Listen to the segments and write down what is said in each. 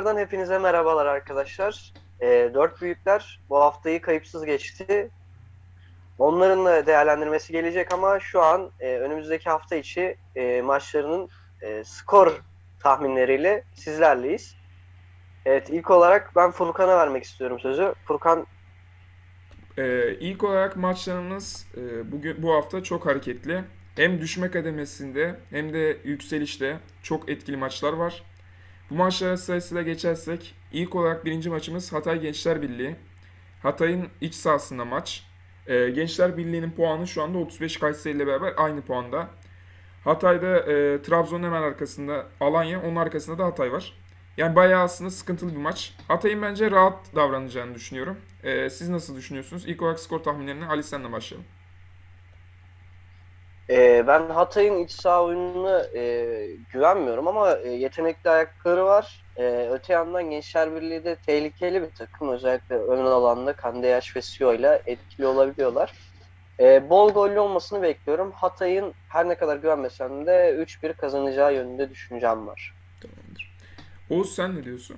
Yorumlardan hepinize merhabalar arkadaşlar. Ee, dört büyükler bu haftayı kayıpsız geçti. Onların da değerlendirmesi gelecek ama şu an e, önümüzdeki hafta içi e, maçlarının e, skor tahminleriyle sizlerleyiz. Evet ilk olarak ben Furkan'a vermek istiyorum sözü. Furkan Ee, ilk olarak maçlarımız e, bugün bu hafta çok hareketli. Hem düşme kademesinde hem de yükselişte çok etkili maçlar var. Bu maçlara sırasıyla geçersek ilk olarak birinci maçımız Hatay Gençler Birliği. Hatay'ın iç sahasında maç. Ee, Gençler Birliği'nin puanı şu anda 35 Kayseri ile beraber aynı puanda. Hatay'da e, Trabzon'un hemen arkasında Alanya, onun arkasında da Hatay var. Yani bayağı aslında sıkıntılı bir maç. Hatay'ın bence rahat davranacağını düşünüyorum. Ee, siz nasıl düşünüyorsunuz? İlk olarak skor tahminlerini Ali senle başlayalım. E, ben Hatay'ın iç saha oyununa e, güvenmiyorum ama e, yetenekli ayakları var. E, öte yandan Gençler Birliği de tehlikeli bir takım. Özellikle ön alanda Kandeyaş ve Sio ile etkili olabiliyorlar. E, bol gollü olmasını bekliyorum. Hatay'ın her ne kadar güvenmesem de 3-1 kazanacağı yönünde düşüncem var. Tamamdır. Oğuz sen ne diyorsun?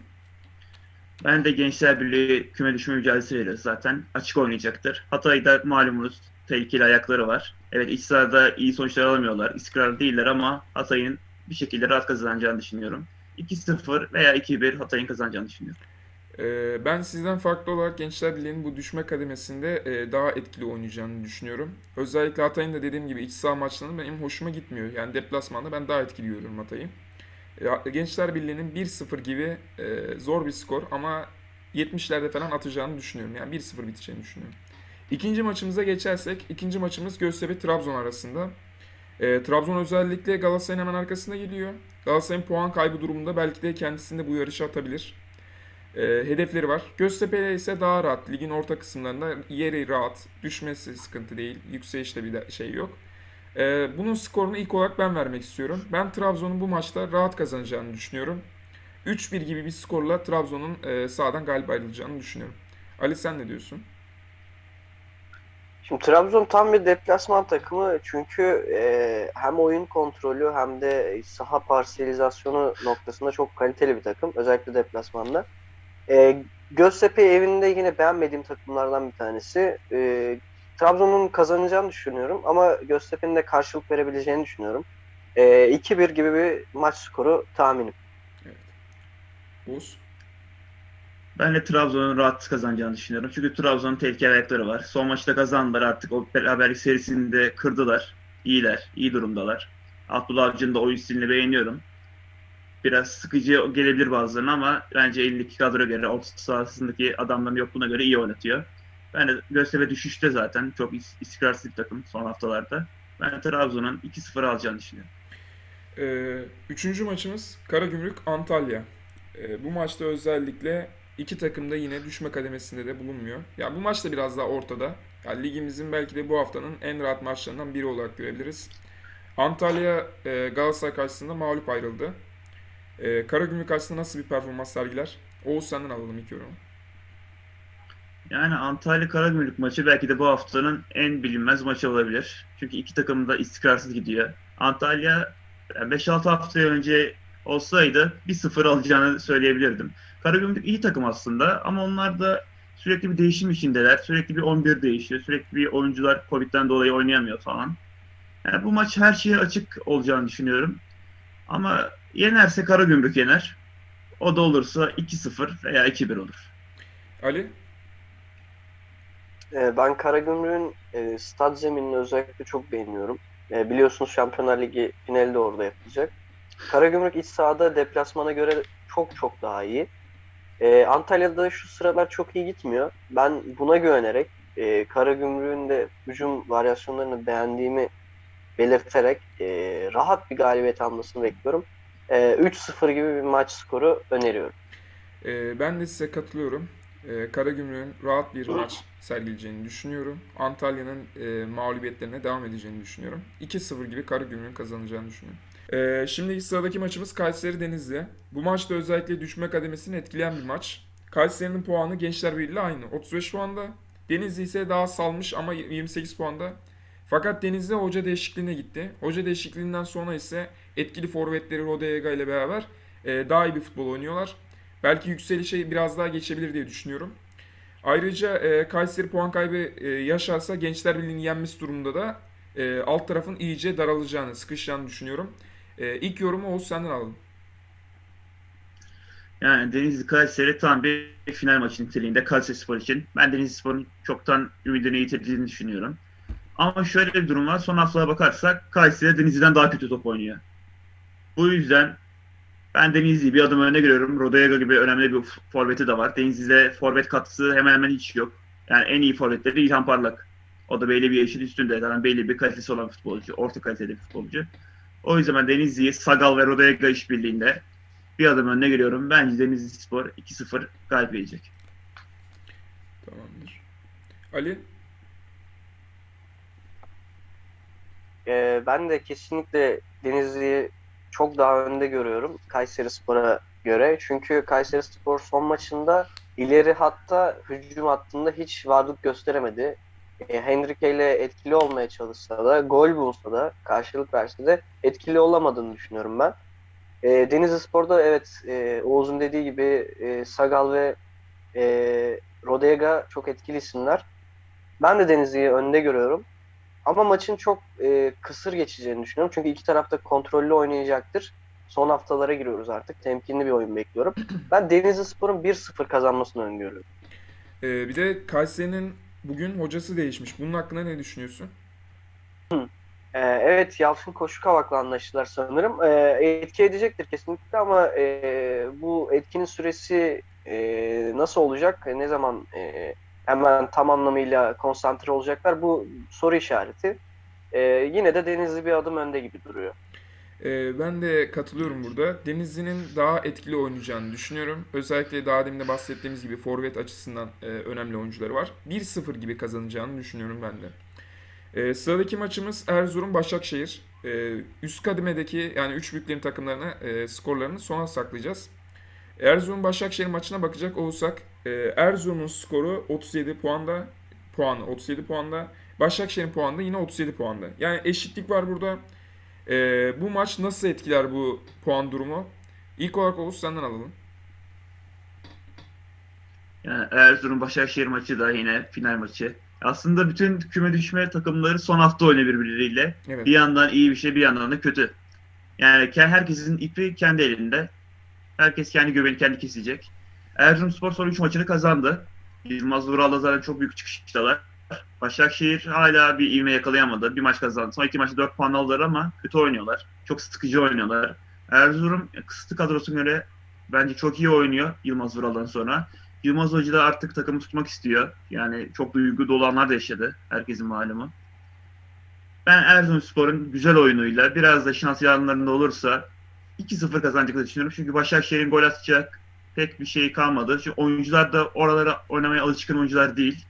Ben de Gençler Birliği küme düşme mücadelesi veriyor zaten. Açık oynayacaktır. Hatay'da malumunuz tehlikeli ayakları var. Evet iç sahada iyi sonuçlar alamıyorlar. İstikrarlı değiller ama Hatay'ın bir şekilde rahat kazanacağını düşünüyorum. 2-0 veya 2-1 Hatay'ın kazanacağını düşünüyorum. Ee, ben sizden farklı olarak Gençler Birliği'nin bu düşme kademesinde e, daha etkili oynayacağını düşünüyorum. Özellikle Hatay'ın da dediğim gibi iç saha maçlarında benim hoşuma gitmiyor. Yani deplasmanda ben daha etkili görüyorum Hatay'ı. E, Gençler Birliği'nin 1-0 gibi e, zor bir skor ama 70'lerde falan atacağını düşünüyorum. Yani 1-0 biteceğini düşünüyorum. İkinci maçımıza geçersek, ikinci maçımız Göztepe Trabzon arasında. E, Trabzon özellikle Galatasaray'ın hemen arkasında geliyor. Galatasaray'ın puan kaybı durumunda belki de kendisini de bu yarışa atabilir. E, hedefleri var. Göztepe ise daha rahat. Ligin orta kısımlarında yeri rahat. Düşmesi sıkıntı değil. Yükselişte bir de şey yok. E, bunun skorunu ilk olarak ben vermek istiyorum. Ben Trabzon'un bu maçta rahat kazanacağını düşünüyorum. 3-1 gibi bir skorla Trabzon'un e, sağdan galip ayrılacağını düşünüyorum. Ali sen ne diyorsun? Şimdi Trabzon tam bir deplasman takımı çünkü e, hem oyun kontrolü hem de saha parselizasyonu noktasında çok kaliteli bir takım. Özellikle deplasmanda. E, Göztepe evinde yine beğenmediğim takımlardan bir tanesi. E, Trabzon'un kazanacağını düşünüyorum ama Göztepe'nin de karşılık verebileceğini düşünüyorum. E, 2-1 gibi bir maç skoru tahminim. Evet. Oğuz? Ben de Trabzon'un rahat kazanacağını düşünüyorum. Çünkü Trabzon'un tehlikeli ayakları var. Son maçta kazandılar artık. O beraberlik serisini de kırdılar. İyiler, iyi durumdalar. Abdullah Avcı'nın da oyun stilini beğeniyorum. Biraz sıkıcı gelebilir bazılarına ama bence elindeki kadroya göre, orta sahasındaki adamların yokluğuna göre iyi oynatıyor. Ben de Göztepe düşüşte zaten. Çok is- istikrarsız bir takım son haftalarda. Ben Trabzon'un 2-0 alacağını düşünüyorum. Ee, üçüncü maçımız Karagümrük Antalya. Ee, bu maçta özellikle iki takım da yine düşme kademesinde de bulunmuyor. Ya bu maç da biraz daha ortada. Ya ligimizin belki de bu haftanın en rahat maçlarından biri olarak görebiliriz. Antalya e, Galatasaray karşısında mağlup ayrıldı. E, Karagümrük karşısında nasıl bir performans sergiler? Oğuz senden alalım ilk yorumu. Yani Antalya Karagümrük maçı belki de bu haftanın en bilinmez maçı olabilir. Çünkü iki takım da istikrarsız gidiyor. Antalya yani 5-6 hafta önce olsaydı 1-0 alacağını söyleyebilirdim. Karagümrük iyi takım aslında ama onlar da sürekli bir değişim içindeler. Sürekli bir 11 değişiyor. Sürekli bir oyuncular Covid'den dolayı oynayamıyor falan. Yani bu maç her şeye açık olacağını düşünüyorum. Ama yenerse Karagümrük yener. O da olursa 2-0 veya 2-1 olur. Ali? E, ben Karagümrük'ün e, stad zeminini özellikle çok beğeniyorum. E, biliyorsunuz Şampiyonlar Ligi finali de orada yapılacak. Karagümrük iç sahada deplasmana göre çok çok daha iyi. E, Antalya'da şu sıralar çok iyi gitmiyor. Ben buna güvenerek e, Karagümrük'ün de hücum varyasyonlarını beğendiğimi belirterek e, rahat bir galibiyet almasını bekliyorum. E, 3-0 gibi bir maç skoru öneriyorum. Ee, ben de size katılıyorum. Ee, Karagümrük'ün rahat bir maç sergileyeceğini düşünüyorum. Antalya'nın e, mağlubiyetlerine devam edeceğini düşünüyorum. 2-0 gibi Karagümrük'ün kazanacağını düşünüyorum. Ee, şimdi sıradaki maçımız Kayseri Denizli. Bu maçta özellikle düşme kademesini etkileyen bir maç. Kayseri'nin puanı Gençler Birliği ile aynı. 35 puanda. Denizli ise daha salmış ama 28 puanda. Fakat Denizli hoca değişikliğine gitti. Hoca değişikliğinden sonra ise etkili forvetleri Rodega ile beraber e, daha iyi bir futbol oynuyorlar. Belki yükselişe biraz daha geçebilir diye düşünüyorum. Ayrıca e, Kayseri puan kaybı e, yaşarsa Gençler Birliği'ni yenmesi durumunda da e, alt tarafın iyice daralacağını, sıkışacağını düşünüyorum. E, ilk yorumu Oğuz senden alalım. Yani Denizli Kayseri tam bir final maçı niteliğinde Kayseri Spor için. Ben Denizli Spor'un çoktan ümidini yitirdiğini düşünüyorum. Ama şöyle bir durum var. Son haftalara bakarsak Kayseri Denizli'den daha kötü top oynuyor. Bu yüzden ben Denizli'yi bir adım önde görüyorum. Rodega gibi önemli bir forveti de var. Denizli'de forvet katkısı hemen hemen hiç yok. Yani en iyi forvetleri İlhan Parlak. O da belli bir yaşın üstünde. Yani belli bir kalitesi olan futbolcu. Orta kaliteli futbolcu. O yüzden ben Denizli'yi Sagal ve Rodega işbirliğinde bir adım önde görüyorum. Bence Denizli Spor 2-0 galip gelecek. Tamamdır. Ali? Ee, ben de kesinlikle Denizli'yi çok daha önde görüyorum Kayseri Spor'a göre. Çünkü Kayseri Spor son maçında ileri hatta hücum hattında hiç varlık gösteremedi. E, Henrique ile etkili olmaya çalışsa da, gol bulsa da, karşılık verse de etkili olamadığını düşünüyorum ben. E, Denizli Spor'da evet e, Oğuz'un dediği gibi e, Sagal ve e, Rodega çok etkili isimler. Ben de Denizli'yi önde görüyorum. Ama maçın çok e, kısır geçeceğini düşünüyorum. Çünkü iki tarafta kontrollü oynayacaktır. Son haftalara giriyoruz artık. Temkinli bir oyun bekliyorum. Ben Denizli Spor'un 1-0 kazanmasını öngörüyorum. E, bir de Kayseri'nin bugün hocası değişmiş. Bunun hakkında ne düşünüyorsun? Ee, evet Yalçın Koşukavak'la anlaştılar sanırım. Ee, etki edecektir kesinlikle ama e, bu etkinin süresi e, nasıl olacak? Ne zaman e, hemen tam anlamıyla konsantre olacaklar? Bu soru işareti. Ee, yine de Denizli bir adım önde gibi duruyor. Ee, ben de katılıyorum burada. Denizli'nin daha etkili oynayacağını düşünüyorum. Özellikle daha demin de bahsettiğimiz gibi forvet açısından e, önemli oyuncuları var. 1-0 gibi kazanacağını düşünüyorum ben de. Ee, sıradaki maçımız Erzurum-Başakşehir. Ee, üst kademedeki yani 3 büyüklerin takımlarına e, skorlarını sona saklayacağız. Erzurum-Başakşehir maçına bakacak olursak e, Erzurum'un skoru 37 puanda, puanı 37 puanda. Başakşehir'in puanı da yine 37 puanda. Yani eşitlik var burada. Ee, bu maç nasıl etkiler bu puan durumu? İlk olarak Oğuz senden alalım. Yani Erzurum Başakşehir maçı da yine final maçı. Aslında bütün küme düşme takımları son hafta oynuyor birbirleriyle. Evet. Bir yandan iyi bir şey, bir yandan da kötü. Yani ke- herkesin ipi kendi elinde. Herkes kendi göbeğini kendi kesecek. Erzurumspor son 3 maçını kazandı. Yılmaz Vural'la zaten çok büyük çıkıştalar. Başakşehir hala bir ivme yakalayamadı. Bir maç kazandı. Son iki maçta 4 puan aldılar ama kötü oynuyorlar. Çok sıkıcı oynuyorlar. Erzurum kısıtlı kadrosuna göre bence çok iyi oynuyor Yılmaz Vural'dan sonra. Yılmaz Hoca da artık takımı tutmak istiyor. Yani çok duygu dolu anlar da yaşadı. Herkesin malumu. Ben Erzurumspor'un güzel oyunuyla biraz da şans yanlarında olursa 2-0 kazanacaklarını düşünüyorum. Çünkü Başakşehir'in gol atacak pek bir şey kalmadı. Çünkü oyuncular da oralara oynamaya alışkın oyuncular değil.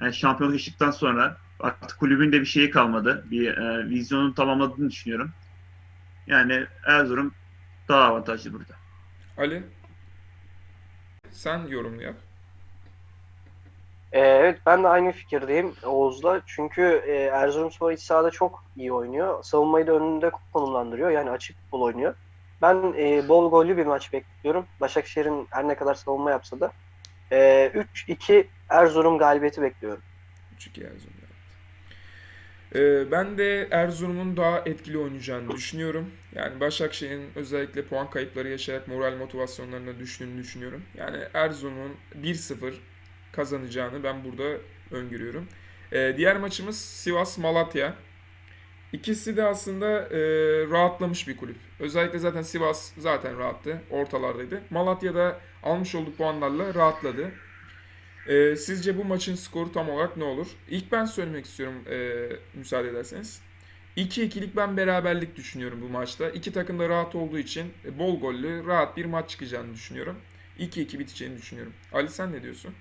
Yani şampiyonluk sonra artık kulübün de bir şeyi kalmadı. Bir e, vizyonunu tamamladığını düşünüyorum. Yani Erzurum daha avantajlı burada. Ali, sen yorumlu yap. Ee, evet ben de aynı fikirdeyim Oğuz'la. Çünkü e, Erzurumspor iç sahada çok iyi oynuyor. Savunmayı da önünde konumlandırıyor. Yani açık futbol oynuyor. Ben e, bol gollü bir maç bekliyorum. Başakşehir'in her ne kadar savunma yapsa da. E, 3-2 Erzurum galibiyeti bekliyorum. 3-2 Erzurum. Ee, ben de Erzurum'un daha etkili oynayacağını düşünüyorum. Yani Başakşehir'in özellikle puan kayıpları yaşayarak moral motivasyonlarına düştüğünü düşünüyorum. Yani Erzurum'un 1-0 kazanacağını ben burada öngörüyorum. Ee, diğer maçımız Sivas-Malatya. İkisi de aslında e, rahatlamış bir kulüp. Özellikle zaten Sivas zaten rahattı. Ortalardaydı. Malatya da almış olduğu puanlarla rahatladı. Ee, sizce bu maçın skoru tam olarak ne olur? İlk ben söylemek istiyorum e, müsaade ederseniz. 2-2'lik ben beraberlik düşünüyorum bu maçta. İki takım da rahat olduğu için e, bol gollü, rahat bir maç çıkacağını düşünüyorum. 2-2 biteceğini düşünüyorum. Ali sen ne diyorsun?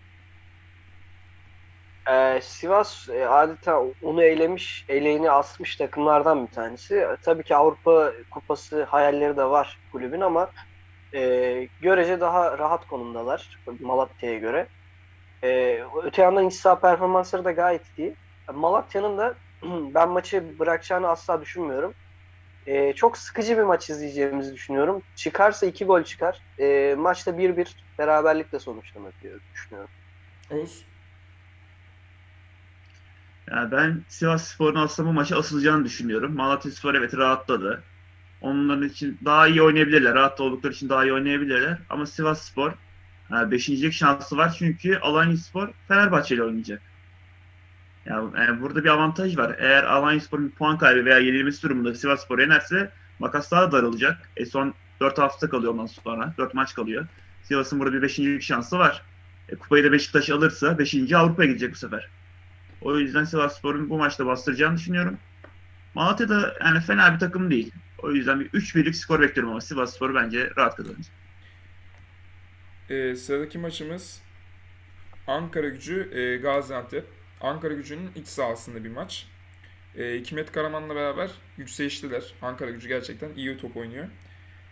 Ee, Sivas e, adeta onu elemiş, eleğini asmış takımlardan bir tanesi. E, tabii ki Avrupa Kupası hayalleri de var kulübün ama e, görece daha rahat konumdalar Malatya'ya göre. E, öte yandan iç saha performansları da gayet iyi. Malatya'nın da ben maçı bırakacağını asla düşünmüyorum. e, çok sıkıcı bir maç izleyeceğimizi düşünüyorum. Çıkarsa iki gol çıkar. E, maçta 1-1 beraberlikle sonuçlanır diye düşünüyorum. Yani ben Sivas Spor'un aslında bu maçı asılacağını düşünüyorum. Malatya Spor evet rahatladı. Onların için daha iyi oynayabilirler. Rahat oldukları için daha iyi oynayabilirler. Ama Sivas Spor 5. lig şansı var çünkü Alanya Spor Fenerbahçe ile oynayacak. Yani, yani burada bir avantaj var. Eğer Alanya Spor'un bir puan kaybı veya yenilmesi durumunda Sivas Spor yenerse makas daha daralacak. E son 4 hafta kalıyor ondan sonra. 4 maç kalıyor. Sivas'ın burada bir 5. lig şansı var. E, kupayı da Beşiktaş alırsa 5. Avrupa'ya gidecek bu sefer. O yüzden Sivasspor'un bu maçta bastıracağını düşünüyorum. Malatya da yani fena bir takım değil. O yüzden bir 3-1'lik skor bekliyorum ama Sivasspor bence rahat kazanır. Ee, sıradaki maçımız Ankara Gücü e, Gaziantep. Ankara Gücü'nün iç sahasında bir maç. E, Hikmet Karaman'la beraber yükseliştiler. Ankara Gücü gerçekten iyi top oynuyor.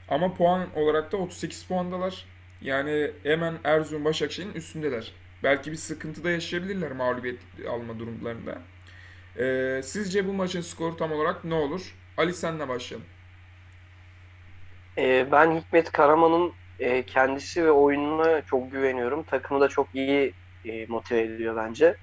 Ama puan olarak da 38 puandalar. Yani hemen Erzurum Başakşehir'in üstündeler. Belki bir sıkıntı da yaşayabilirler mağlubiyet alma durumlarında. E, sizce bu maçın skoru tam olarak ne olur? Ali senle başlayalım. E, ben Hikmet Karaman'ın e, kendisi ve oyununa çok güveniyorum. Takımı da çok iyi e, motive ediyor bence.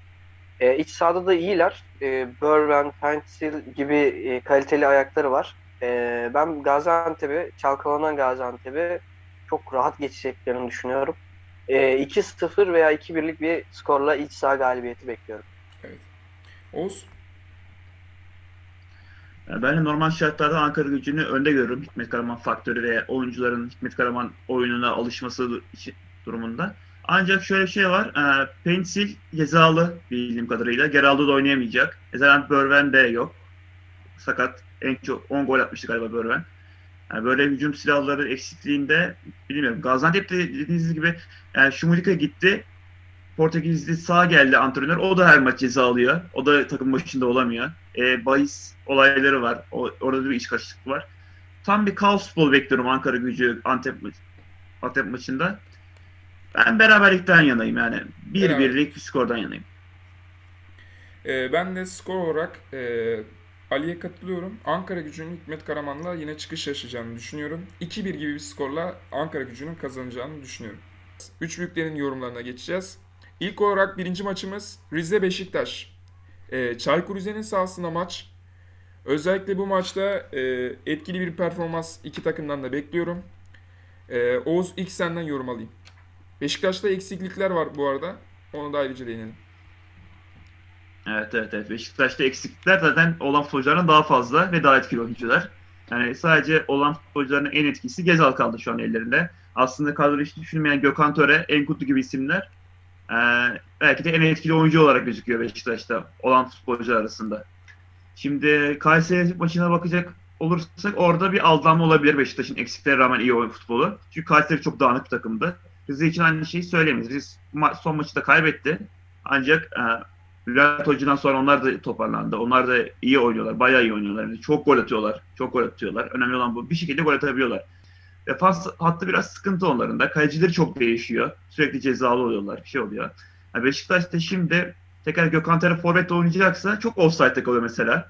E, iç sahada da iyiler. E, Berben, Pentil gibi e, kaliteli ayakları var. E, ben Gaziantep'i, çalkalanan Gaziantep'i çok rahat geçeceklerini düşünüyorum. E, 2-0 veya 2-1'lik bir skorla iç saha galibiyeti bekliyorum. Oğuz? Yani ben de normal şartlarda Ankara gücünü önde görürüm. Hikmet Karaman faktörü ve oyuncuların Hikmet Karaman oyununa alışması durumunda. Ancak şöyle bir şey var. E, Pensil cezalı bildiğim kadarıyla. Geraldo da oynayamayacak. E zaten Börven de yok. Sakat. En çok 10 gol atmıştı galiba Börven. Yani böyle hücum silahları eksikliğinde bilmiyorum. Gaziantep'te dediğiniz gibi yani Şumulika gitti. Portekizli sağ geldi antrenör. O da her maç ceza alıyor. O da takım başında olamıyor. E, bahis olayları var. O, orada da bir iç karışıklık var. Tam bir kaos futbol bekliyorum Ankara gücü Antep, ma- Antep maçında. Ben beraberlikten yanayım yani. Bir Beraber. birlik bir skordan yanayım. Ee, ben de skor olarak e, Ali'ye katılıyorum. Ankara gücünün Hikmet Karaman'la yine çıkış yaşayacağını düşünüyorum. 2-1 gibi bir skorla Ankara gücünün kazanacağını düşünüyorum. Üç büyüklerin yorumlarına geçeceğiz. İlk olarak birinci maçımız Rize Beşiktaş. E, Çaykur Rize'nin sahasında maç. Özellikle bu maçta e, etkili bir performans iki takımdan da bekliyorum. E, Oğuz ilk senden yorum alayım. Beşiktaş'ta eksiklikler var bu arada. Onu da ayrıca değinelim. Evet evet evet. Beşiktaş'ta eksiklikler zaten olan futbolculardan daha fazla ve daha etkili oyuncular. Yani sadece olan futbolcuların en etkisi Gezal kaldı şu an ellerinde. Aslında kadroyu hiç düşünmeyen Gökhan Töre, Enkutu gibi isimler ee, belki de en etkili oyuncu olarak gözüküyor Beşiktaş'ta olan futbolcular arasında. Şimdi Kayseri maçına bakacak olursak orada bir aldanma olabilir Beşiktaş'ın eksiklere rağmen iyi oyun futbolu. Çünkü Kayseri çok dağınık bir takımdı. Rize için aynı şeyi söyleyemeyiz. Rize son maçı da kaybetti. Ancak e, Bülent Hoca'dan sonra onlar da toparlandı. Onlar da iyi oynuyorlar. Bayağı iyi oynuyorlar. Yani çok gol atıyorlar. Çok gol atıyorlar. Önemli olan bu. Bir şekilde gol atabiliyorlar. Defans hattı biraz sıkıntı onların da. Kalecileri çok değişiyor. Sürekli cezalı oluyorlar. Bir şey oluyor. Yani Beşiktaş'ta şimdi tekrar Gökhan Tere forvet oynayacaksa çok offside'de kalıyor mesela.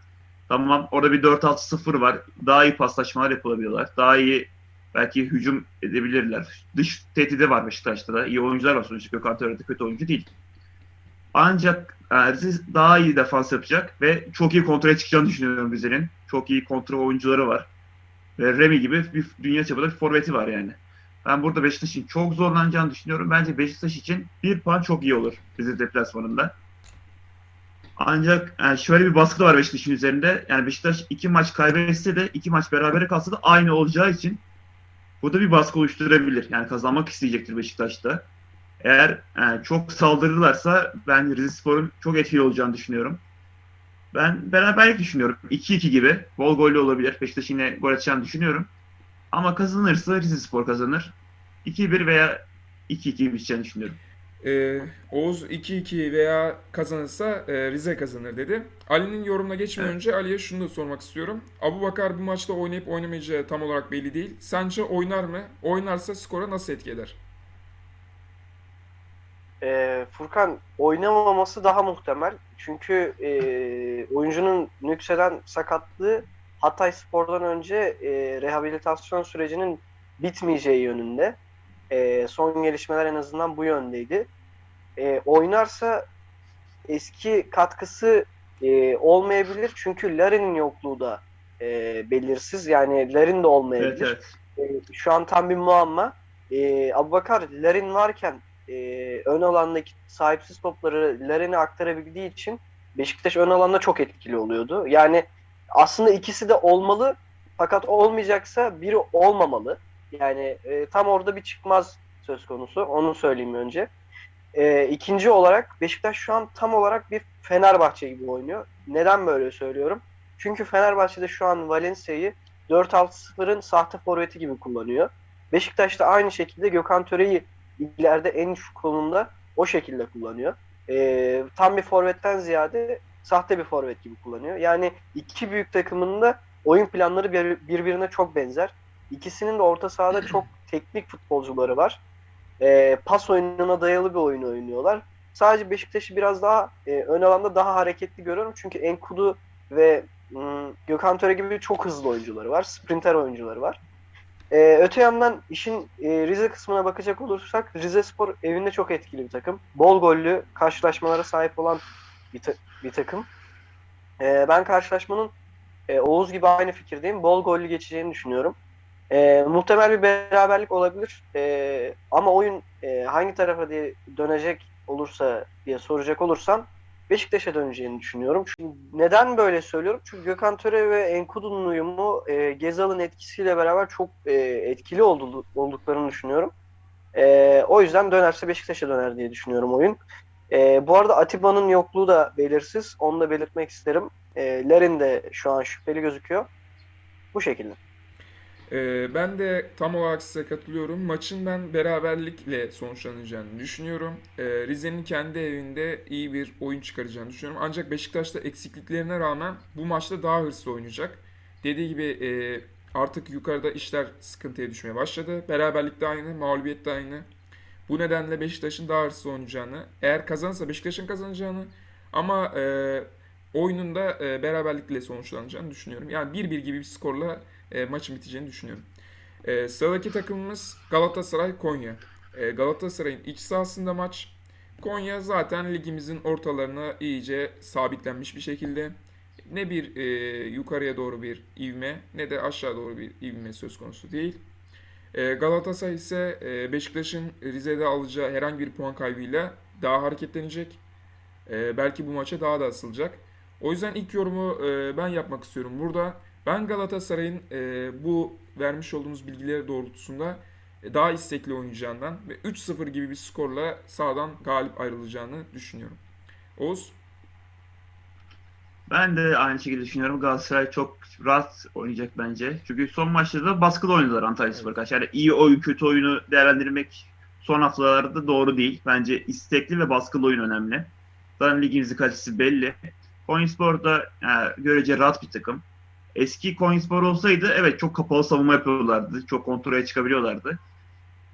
Tamam orada bir 4-6-0 var. Daha iyi paslaşmalar yapılabiliyorlar. Daha iyi belki hücum edebilirler. Dış tehdidi var Beşiktaş'ta da. İyi oyuncular var sonuçta. Gökhan Tere de kötü oyuncu değil. Ancak e, Rize daha iyi defans yapacak ve çok iyi kontrole çıkacağını düşünüyorum Rize'nin. Çok iyi kontrol oyuncuları var. Ve Remy gibi bir dünya çapında bir forveti var yani. Ben burada Beşiktaş'ın çok zorlanacağını düşünüyorum. Bence Beşiktaş için bir puan çok iyi olur Rize deplasmanında. Ancak yani şöyle bir baskı da var Beşiktaş'ın üzerinde. Yani Beşiktaş iki maç kaybetse de iki maç berabere kalsa da aynı olacağı için bu da bir baskı oluşturabilir. Yani kazanmak isteyecektir Beşiktaş'ta. Eğer yani çok saldırırlarsa ben Rizespor'un çok etkili olacağını düşünüyorum. Ben beraberlik düşünüyorum. 2-2 gibi. Bol gollü olabilir. Beşiktaş yine gol atacağını düşünüyorum. Ama kazanırsa Rizespor kazanır. 2-1 veya 2-2 biteceğini düşünüyorum. Ee, Oğuz 2-2 veya kazanırsa e, Rize kazanır dedi. Ali'nin yorumuna geçmeden Evet. önce Ali'ye şunu da sormak istiyorum. Abu Bakar bu maçta oynayıp oynamayacağı tam olarak belli değil. Sence oynar mı? Oynarsa skora nasıl etki eder? E, Furkan oynamaması daha muhtemel. Çünkü e, oyuncunun nükseden sakatlığı Hatay Spor'dan önce e, rehabilitasyon sürecinin bitmeyeceği yönünde. E, son gelişmeler en azından bu yöndeydi. E, oynarsa eski katkısı e, olmayabilir çünkü Larin'in yokluğu da e, belirsiz. Yani Larin de olmayabilir. Evet evet. E, şu an tam bir muamma. E, Abubakar Larin varken e, ön alandaki sahipsiz topları Larin'e aktarabildiği için Beşiktaş ön alanda çok etkili oluyordu. Yani aslında ikisi de olmalı fakat olmayacaksa biri olmamalı. Yani e, tam orada bir çıkmaz söz konusu. Onu söyleyeyim önce. E, ikinci olarak Beşiktaş şu an tam olarak bir Fenerbahçe gibi oynuyor. Neden böyle söylüyorum? Çünkü Fenerbahçe'de şu an Valencia'yı 4-6-0'ın sahte forveti gibi kullanıyor. Beşiktaş da aynı şekilde Gökhan Töre'yi ileride en üst konumda o şekilde kullanıyor. Ee, tam bir forvetten ziyade sahte bir forvet gibi kullanıyor. Yani iki büyük takımın da oyun planları bir- birbirine çok benzer. İkisinin de orta sahada çok teknik futbolcuları var. Ee, pas oyununa dayalı bir oyun oynuyorlar. Sadece Beşiktaş'ı biraz daha e, ön alanda daha hareketli görüyorum. Çünkü Enkudu ve ım, Gökhan Töre gibi çok hızlı oyuncuları var. Sprinter oyuncuları var. Ee, öte yandan işin e, Rize kısmına bakacak olursak Rize Spor evinde çok etkili bir takım. Bol gollü karşılaşmalara sahip olan bir, ta- bir takım. Ee, ben karşılaşmanın e, Oğuz gibi aynı fikirdeyim. Bol gollü geçeceğini düşünüyorum. Ee, muhtemel bir beraberlik olabilir. Ee, ama oyun e, hangi tarafa diye dönecek olursa diye soracak olursan Beşiktaş'a döneceğini düşünüyorum. Çünkü neden böyle söylüyorum? Çünkü Gökhan Töre ve Enkudu'nun uyumu e, Gezal'ın etkisiyle beraber çok e, etkili oldu, olduklarını düşünüyorum. E, o yüzden dönerse Beşiktaş'a döner diye düşünüyorum oyun. E, bu arada Atiba'nın yokluğu da belirsiz. Onu da belirtmek isterim. E, Larin de şu an şüpheli gözüküyor. Bu şekilde. Ee, ben de tam olarak size katılıyorum. Maçın ben beraberlikle sonuçlanacağını düşünüyorum. Ee, Rize'nin kendi evinde iyi bir oyun çıkaracağını düşünüyorum. Ancak Beşiktaş da eksikliklerine rağmen bu maçta daha hırslı oynayacak. Dediği gibi e, artık yukarıda işler sıkıntıya düşmeye başladı. Beraberlik de aynı, mağlubiyet de aynı. Bu nedenle Beşiktaş'ın daha hırslı oynayacağını, eğer kazanırsa Beşiktaş'ın kazanacağını ama e, oyunun da e, beraberlikle sonuçlanacağını düşünüyorum. Yani 1-1 gibi bir skorla e, maçın biteceğini düşünüyorum. E, sıradaki takımımız Galatasaray Konya. E, Galatasaray'ın iç sahasında maç. Konya zaten ligimizin ortalarına iyice sabitlenmiş bir şekilde. Ne bir e, yukarıya doğru bir ivme ne de aşağı doğru bir ivme söz konusu değil. E, Galatasaray ise e, Beşiktaş'ın Rize'de alacağı herhangi bir puan kaybıyla daha hareketlenecek. E, belki bu maça daha da asılacak. O yüzden ilk yorumu e, ben yapmak istiyorum burada. Ben Galatasaray'ın e, bu vermiş olduğumuz bilgiler doğrultusunda e, daha istekli oynayacağından ve 3-0 gibi bir skorla sağdan galip ayrılacağını düşünüyorum. Oğuz? Ben de aynı şekilde düşünüyorum. Galatasaray çok rahat oynayacak bence. Çünkü son maçta da baskılı oynadılar Antalya Spor karşı. Yani iyi oyun kötü oyunu değerlendirmek son haftalarda doğru değil. Bence istekli ve baskılı oyun önemli. Zaten ligimizin kalitesi belli. Konyaspor da yani, görece rahat bir takım. Eski Konyaspor olsaydı evet çok kapalı savunma yapıyorlardı. Çok kontrole çıkabiliyorlardı.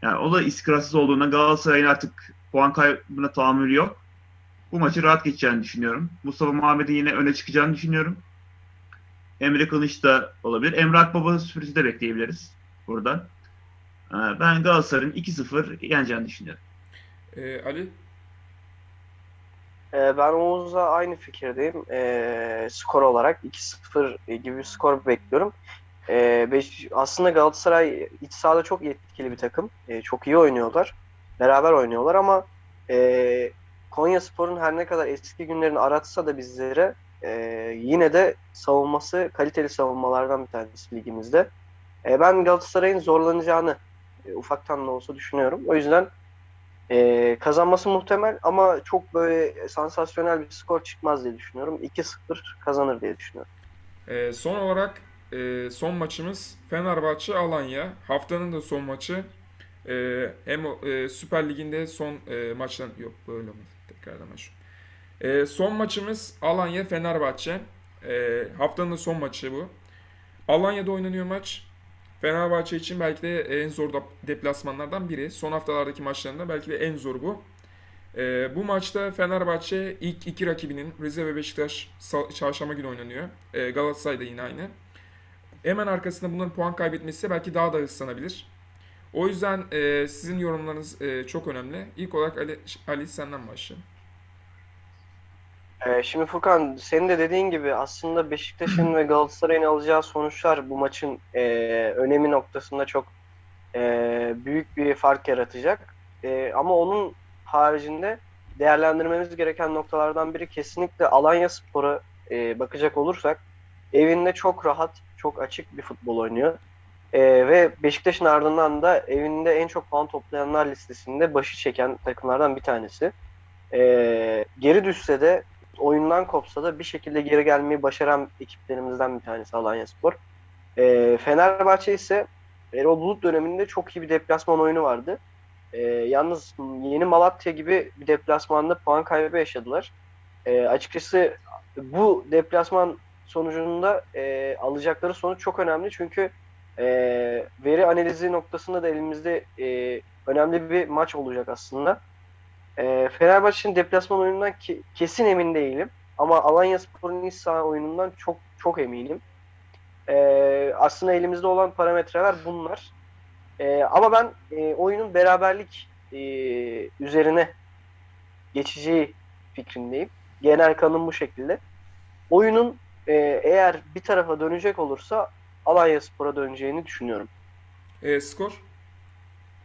Yani o da istikrarsız olduğunda Galatasaray'ın artık puan kaybına tahammülü yok. Bu maçı rahat geçeceğini düşünüyorum. Mustafa Muhammed'in yine öne çıkacağını düşünüyorum. Emre Kılıç da olabilir. Emre Akbaba sürprizi de bekleyebiliriz burada. Ee, Ben Galatasaray'ın 2-0 yeneceğini düşünüyorum. E, Ali? Ee, ben Oğuz'la aynı fikirdeyim. Ee, skor olarak 2-0 gibi bir skor bekliyorum. Ee, beş- aslında Galatasaray iç sahada çok etkili bir takım. Ee, çok iyi oynuyorlar. Beraber oynuyorlar ama e, Konyaspor'un her ne kadar eski günlerini aratsa da bizlere e, yine de savunması kaliteli savunmalardan bir tanesi ligimizde. E, ben Galatasaray'ın zorlanacağını e, ufaktan da olsa düşünüyorum. O yüzden ee, kazanması muhtemel ama çok böyle sansasyonel bir skor çıkmaz diye düşünüyorum. 2-0 kazanır diye düşünüyorum. E, son olarak e, son maçımız Fenerbahçe Alanya. Haftanın da son maçı. E, hem e, Süper Lig'inde son e, maçtan yok böyle mi? Tekrardan maç. E, son maçımız Alanya Fenerbahçe. E, haftanın da son maçı bu. Alanya'da oynanıyor maç. Fenerbahçe için belki de en zor da- deplasmanlardan biri. Son haftalardaki maçlarında belki de en zoru bu. Ee, bu maçta Fenerbahçe ilk iki rakibinin Rize ve Beşiktaş çarşamba günü oynanıyor. Ee, Galatasaray da yine aynı. Hemen arkasında bunların puan kaybetmesi belki daha da hızlanabilir. O yüzden e, sizin yorumlarınız e, çok önemli. İlk olarak Ali, Ali senden başlayalım. Ee, şimdi Furkan senin de dediğin gibi aslında Beşiktaş'ın ve Galatasaray'ın alacağı sonuçlar bu maçın e, önemi noktasında çok e, büyük bir fark yaratacak. E, ama onun haricinde değerlendirmemiz gereken noktalardan biri kesinlikle Alanya Spor'a e, bakacak olursak evinde çok rahat, çok açık bir futbol oynuyor. E, ve Beşiktaş'ın ardından da evinde en çok puan toplayanlar listesinde başı çeken takımlardan bir tanesi. E, geri düşse de oyundan kopsa da bir şekilde geri gelmeyi başaran ekiplerimizden bir tanesi Alanyaspor. E, Fenerbahçe ise Erol Bulut döneminde çok iyi bir deplasman oyunu vardı. E, yalnız yeni Malatya gibi bir deplasmanda puan kaybı yaşadılar. E, açıkçası bu deplasman sonucunda e, alacakları sonuç çok önemli çünkü e, veri analizi noktasında da elimizde e, önemli bir maç olacak aslında. E, Fenerbahçe'nin deplasman oyunundan ki- kesin emin değilim. Ama Alanya Spor'un iç saha oyunundan çok çok eminim. E, aslında elimizde olan parametreler bunlar. E, ama ben e, oyunun beraberlik e, üzerine geçeceği fikrindeyim. Genel kanım bu şekilde. Oyunun e, eğer bir tarafa dönecek olursa Alanya Spor'a döneceğini düşünüyorum. E, skor?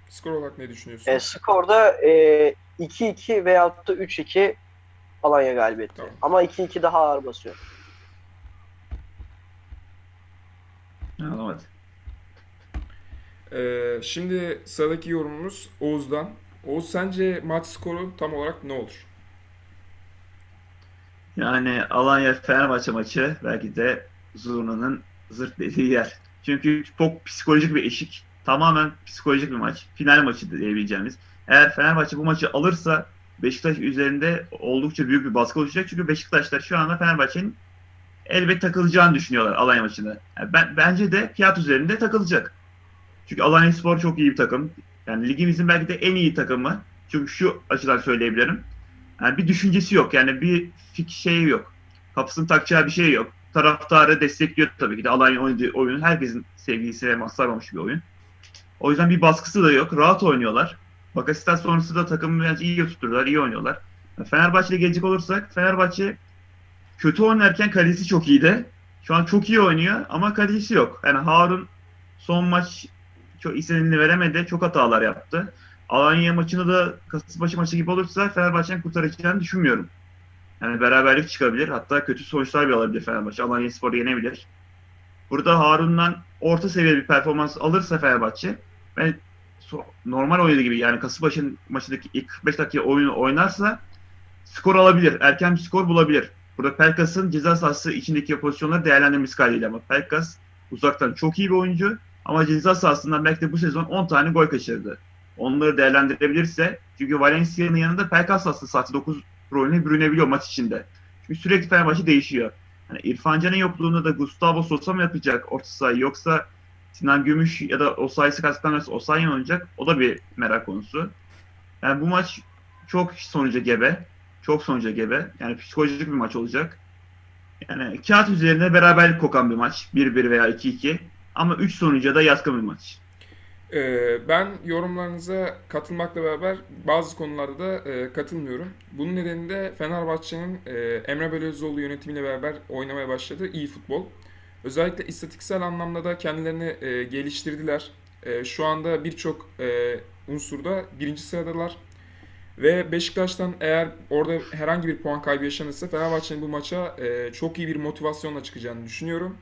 Skor olarak ne düşünüyorsun? E, skorda e, 2-2 veyahut da 3-2 Alanya galibiyeti. Tamam. Ama 2-2 daha ağır basıyor. Anlamadım. E, şimdi sıradaki yorumumuz Oğuz'dan. Oğuz sence maç skoru tam olarak ne olur? Yani Alanya Fenerbahçe maçı belki de Zurna'nın zırt dediği yer. Çünkü çok psikolojik bir eşik. Tamamen psikolojik bir maç. Final maçı diyebileceğimiz. Eğer Fenerbahçe bu maçı alırsa Beşiktaş üzerinde oldukça büyük bir baskı oluşacak. Çünkü Beşiktaşlar şu anda Fenerbahçe'nin elbet takılacağını düşünüyorlar Alanya maçında. Yani ben, bence de kağıt üzerinde takılacak. Çünkü Alanya Spor çok iyi bir takım. Yani ligimizin belki de en iyi takımı. Çünkü şu açıdan söyleyebilirim. Yani bir düşüncesi yok. Yani bir fik şeyi yok. Kapısını takacağı bir şey yok. Taraftarı destekliyor tabii ki de. Alanya oynadığı oyun herkesin sevgilisi ve olmuş bir oyun. O yüzden bir baskısı da yok. Rahat oynuyorlar. Bakasitas sonrası da takımı bence iyi tutturdular. iyi oynuyorlar. Fenerbahçe'ye gelecek olursak Fenerbahçe kötü oynarken kalecisi çok iyiydi. Şu an çok iyi oynuyor ama kalecisi yok. Yani Harun son maç çok istediğini veremedi. Çok hatalar yaptı. Alanya maçını da Kasımpaşa maçı gibi olursa Fenerbahçe'nin kurtaracağını düşünmüyorum. Yani beraberlik çıkabilir. Hatta kötü sonuçlar bile alabilir Fenerbahçe. Alanya Spor'u yenebilir. Burada Harun'dan orta seviye bir performans alırsa Fenerbahçe ben normal oynadığı gibi yani Kasımpaşa'nın maçındaki ilk 45 dakika oyunu oynarsa skor alabilir. Erken bir skor bulabilir. Burada Pelkas'ın ceza sahası içindeki pozisyonları değerlendirmesi kaydıyla ama Pelkas uzaktan çok iyi bir oyuncu ama ceza sahasından belki de bu sezon 10 tane gol kaçırdı onları değerlendirebilirse çünkü Valencia'nın yanında Pelkas aslında sahte 9 rolüne bürünebiliyor maç içinde. Çünkü sürekli Fenerbahçe değişiyor. Yani İrfan Can'ın yokluğunda da Gustavo Sosa mı yapacak orta sahayı yoksa Sinan Gümüş ya da Osayi sakatlanırsa Osayi oynayacak? O da bir merak konusu. Yani bu maç çok sonuca gebe. Çok sonuca gebe. Yani psikolojik bir maç olacak. Yani kağıt üzerinde beraberlik kokan bir maç. 1-1 veya 2-2. Ama 3 sonuca da yatkın bir maç. Ee, ben yorumlarınıza katılmakla beraber bazı konularda da e, katılmıyorum. Bunun nedeni de Fenerbahçe'nin e, Emre Belözoğlu yönetimiyle beraber oynamaya başladığı iyi futbol. Özellikle istatistiksel anlamda da kendilerini e, geliştirdiler. E, şu anda birçok e, unsurda birinci sıradalar. Ve Beşiktaş'tan eğer orada herhangi bir puan kaybı yaşanırsa Fenerbahçe'nin bu maça e, çok iyi bir motivasyonla çıkacağını düşünüyorum.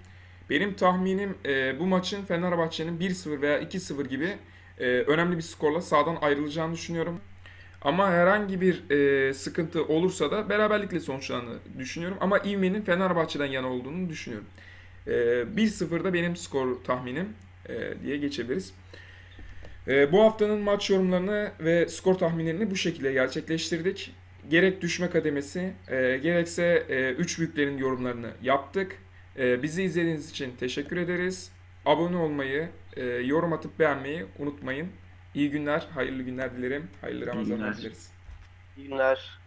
Benim tahminim e, bu maçın Fenerbahçe'nin 1-0 veya 2-0 gibi e, önemli bir skorla sağdan ayrılacağını düşünüyorum. Ama herhangi bir e, sıkıntı olursa da beraberlikle sonuçlanacağını düşünüyorum. Ama ivmenin Fenerbahçe'den yana olduğunu düşünüyorum. E, 1-0 da benim skor tahminim e, diye geçebiliriz. E, bu haftanın maç yorumlarını ve skor tahminlerini bu şekilde gerçekleştirdik. Gerek düşme kademesi, e, gerekse 3 büyüklerin yorumlarını yaptık. Ee, bizi izlediğiniz için teşekkür ederiz. Abone olmayı, e, yorum atıp beğenmeyi unutmayın. İyi günler, hayırlı günler dilerim. Hayırlı Ramazanlar dileriz. İyi günler.